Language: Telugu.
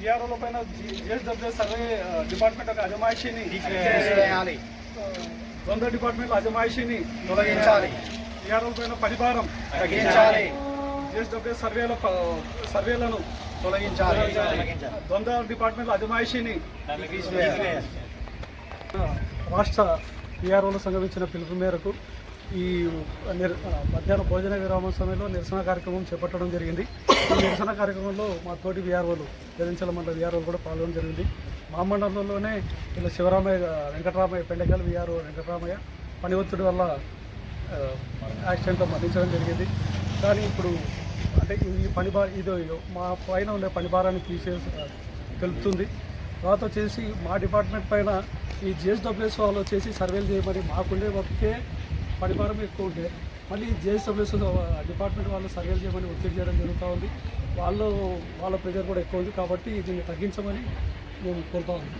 విఆర్ఓల పైన జిఎస్డబ్ల్యూ సర్వే డిపార్ట్మెంట్ యొక్క అజమాయిషీని తీసివేయాలి ద్వంద్వ అజమాయిషీని తొలగించాలి. విఆర్ఓల పైన పనిభారం తగ్గించాలి జిఎస్డబ్ల్యూ సర్వేల సర్వేలను తొలగించాలి. ద్వంద్వ డిపార్ట్మెంట్ అజమాయిషీని రాష్ట్ర విఆర్ఓల సంఘం ఇచ్చిన పిలుపు మేరకు ఈ నిర్ మధ్యాహ్న భోజన విరామం సమయంలో నిరసన కార్యక్రమం చేపట్టడం జరిగింది. ఈ నిరసన కార్యక్రమంలో మా తోటి విఆర్ఓలు జరించల మండల విఆర్ఓలు కూడా పాల్గొనడం జరిగింది. మా మండలంలోనే ఇలా శివరామయ్య వెంకటరామయ్య పెండకల్ విఆర్ఓ వెంకటరామయ్య పని ఒత్తిడి వల్ల యాక్సిడెంట్లో మరణించడం జరిగింది. కానీ ఇప్పుడు అంటే ఈ పని భార ఇది మా పైన ఉండే పని భారాన్ని తీసేసి తెలుపుతుంది. తర్వాత వచ్చేసి మా డిపార్ట్మెంట్ పైన ఈ జిఎస్డబ్ల్యూఎస్ వాళ్ళు వచ్చేసి సర్వేలు చేయమని మాకుండే ఒకే పనిభారం ఎక్కువ ఉండే మళ్ళీ జిఎస్డబ్ల్యూఎస్ డిపార్ట్మెంట్ వాళ్ళు సర్వేలు చేయమని ఒత్తిడి చేయడం జరుగుతూ ఉంది. వాళ్ళు వాళ్ళ ప్రెజర్ కూడా ఎక్కువ ఉంది కాబట్టి దీన్ని తగ్గించమని మేము కోరుతా ఉన్నాం.